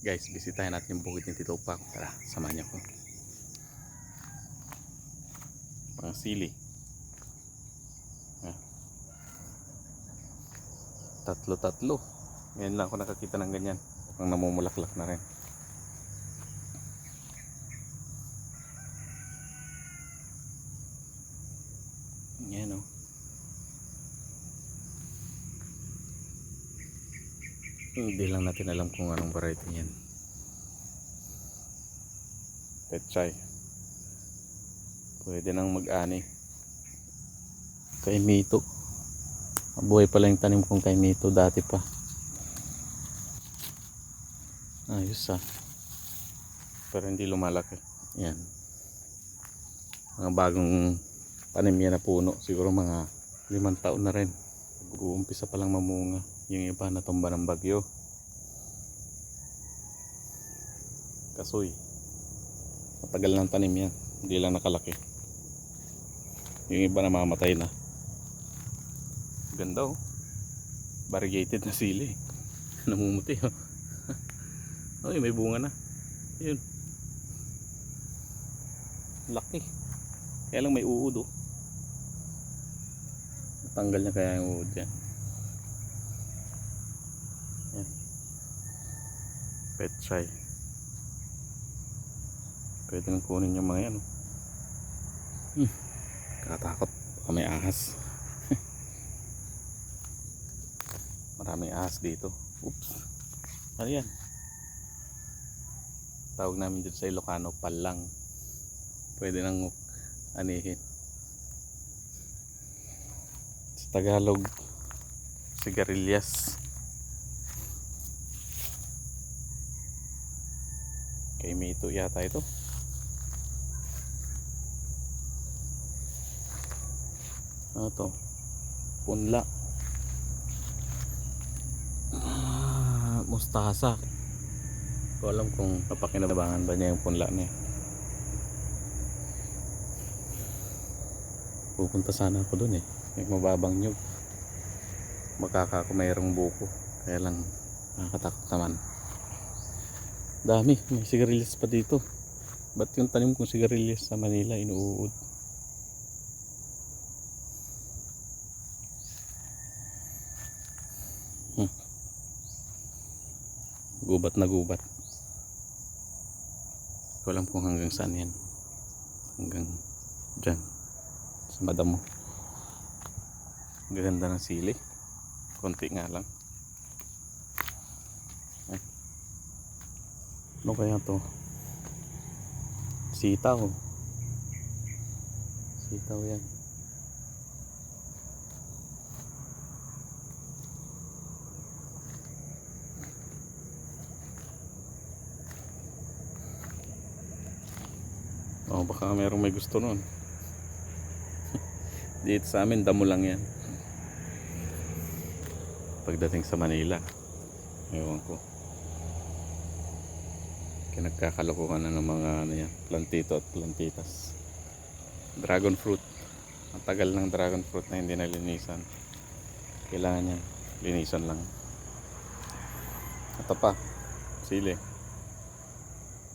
Guys, bisitahin natin yung bukid ni Tito Pak. Tara, samahan niyo ko. Mga sili. Ah. Tatlo-tatlo. Ngayon lang ako nakakita ng ganyan. Mukhang namumulaklak na rin. Yan o. Hindi lang natin alam kung anong variety yan. Pechay. Pwede nang mag-ani. Kay Mito. Mabuhay pala yung tanim kong kay Mito dati pa. Ayos ah. Pero hindi lumalaki. Yan. Mga bagong tanim yan na puno. Siguro mga limang taon na rin. Uumpisa pa lang mamunga. Yung iba natumba ng bagyo. Kasoy. Matagal ng tanim yan. Hindi lang nakalaki. Yung iba namamatay na. Ganda oh. Variegated na sili. Namumuti oh. Ay, may bunga na. Yun. Laki. Kaya lang may uod oh. Natanggal niya kaya yung uod yan. Pet try. Pwede nang kunin yung mga yan. Hmm. Kakatakot. Baka may ahas. Maraming ahas dito. Oops. Ano yan? Tawag namin dito sa Ilocano, palang. Pwede nang anihin. Sa Tagalog, sigarilyas. Kay Mito yata ito. Ano to? Punla. Ah, mustasa. Ko alam kung papakinabangan ba niya yung punla niya. Pupunta sana ako dun eh. May mababang nyug. Makaka ako mayroong buko. Kaya lang nakakatakot naman. Dami. May sigarilyas pa dito. Ba't yung tanim kong sigarilyas sa Manila inuud? Hmm. Gubat na gubat. Ko alam kung hanggang saan yan. Hanggang dyan. Sa madamo. Ang Gaganda ng sili. Konti nga lang. Ano kaya to? Sitaw. Sitaw yan. Oh, baka mayroong may gusto nun. Dito sa amin, damo lang yan. Pagdating sa Manila, ewan ko. Kinagkakalokohan na ng mga ano yan, plantito at plantitas. Dragon fruit. Ang tagal ng dragon fruit na hindi nalinisan. Kailangan yan, linisan lang. Ito pa, sili.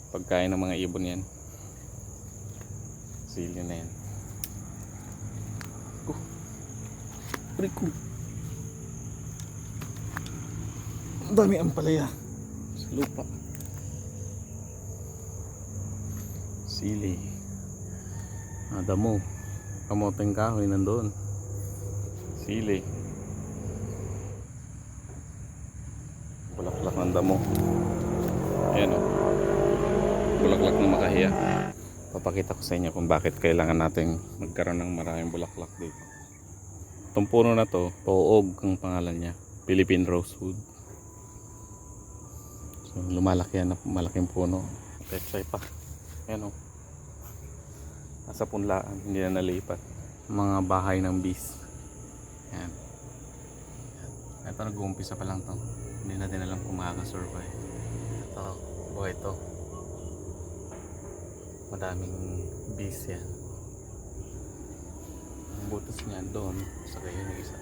Pagkain ng mga ibon yan. Sili na yan. Oh. Dami ang palaya. Sa lupa. Sili. Ah, damo. Kamoteng kahoy nandoon. Sili. Bulaklak ng damo. Ayan o. Bulaklak ng makahiya papakita ko sa inyo kung bakit kailangan nating magkaroon ng maraming bulaklak dito. Itong puno na to, Poog ang pangalan niya. Philippine Rosewood. So, lumalaki yan na malaking puno. Pechay pa. Ayan o. Nasa punlaan, hindi na nalipat. Mga bahay ng bees. Ayan. Ito nag-uumpisa pa lang to. Hindi natin alam kung makaka-survive. Ito, buhay to madaming bees yan ang butas niya doon sa kayo yung isa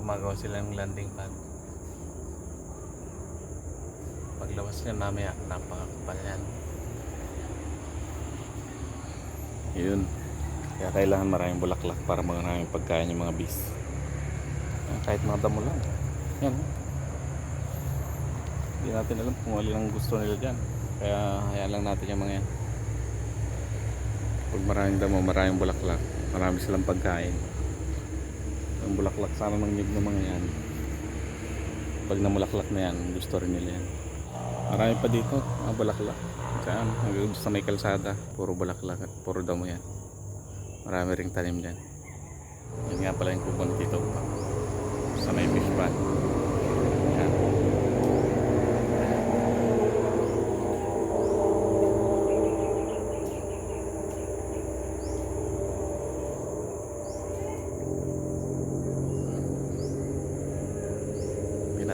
gumagawa sila ng landing pad Paglabas niyan mamaya, napakakapal yan. Yun. Kaya kailangan maraming bulaklak para maraming pagkain yung mga bees. Kahit mga damo lang. Yan. Hindi natin alam kung alin ang gusto nila dyan. Kaya hayaan lang natin yung mga yan. Pag maraming damo, maraming bulaklak, marami silang pagkain. Ang bulaklak sana ng nyug ng mga yan. Pag namulaklak na yan, gusto rin nila yan. Marami pa dito, mga bulaklak. Saan? Hanggang sa may kalsada, puro bulaklak at puro damo yan. Marami ring tanim dyan. Yan nga pala yung kupon dito. Sa may fish pond. Yan.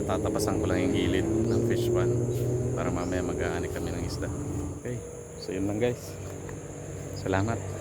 Pinatatapasan ko lang yung gilid ng fish pond para mamaya mag-aanik kami ng isda. Okay, so yun lang guys. Salamat.